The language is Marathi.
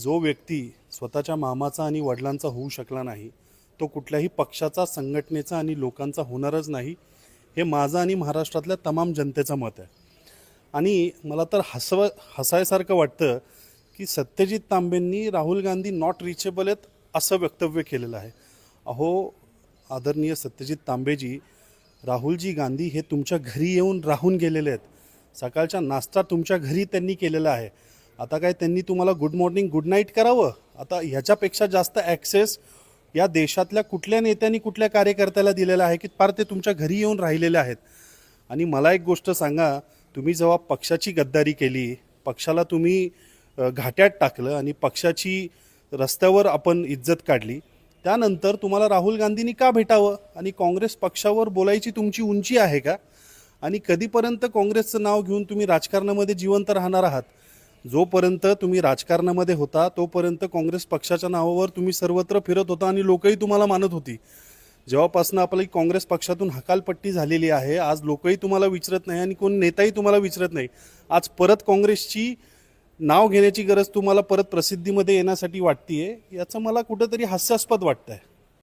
जो व्यक्ती स्वतःच्या मामाचा आणि वडिलांचा होऊ शकला नाही तो कुठल्याही पक्षाचा संघटनेचा आणि लोकांचा होणारच नाही हे माझं आणि महाराष्ट्रातल्या तमाम जनतेचं मत आहे. आणि मला तर हसव हसायसारखं वाटतं की सत्यजित तांबेंनी राहुल गांधी नॉट रिचेबल आहेत असं वक्तव्य केलेलं आहे. अहो आदरणीय सत्यजित तांबेजी राहुलजी गांधी हे तुमच्या घरी येऊन राहून गेलेले आहेत. सकाळच्या नाश्ता तुमच्या घरी त्यांनी केलेला आहे. आता काय त्यांनी तुम्हाला गुड मॉर्निंग गुड नाईट करावं? आता ह्याच्यापेक्षा जास्त ॲक्सेस या देशातल्या कुठल्या नेत्यांनी कुठल्या कार्यकर्त्याला दिलेला आहे की फार ते तुमच्या घरी येऊन राहिलेले आहेत? आणि मला एक गोष्ट सांगा तुम्ही जेव्हा पक्षाची गद्दारी केली पक्षाला तुम्ही घाट्यात टाकलं आणि पक्षाची रस्त्यावर आपण इज्जत काढली त्यानंतर तुम्हाला राहुल गांधींनी का भेटावं? आणि काँग्रेस पक्षावर बोलायची तुमची उंची आहे का? आणि कधीपर्यंत काँग्रेसचं नाव घेऊन तुम्ही राजकारणामध्ये जिवंत राहणार आहात? जोपर्यंत तुम्ही राजकारणामध्ये होता तोपर्यंत काँग्रेस पक्षाच्या नावावर तुम्ही सर्वत्र फिरत होता आणि लोकही तुम्हाला मानत होती. जेव्हापासून आपली काँग्रेस पक्षातून हकालपट्टी झालेली आहे आज लोकही तुम्हाला विचारत नाही आणि कोण नेताही तुम्हाला विचारत नाही. आज परत काँग्रेसची नाव घेण्याची गरज तुम्हाला परत प्रसिद्धीमध्ये येण्यासाठी वाटतीये याचं मला कुठंतरी हास्यास्पद वाटतंय.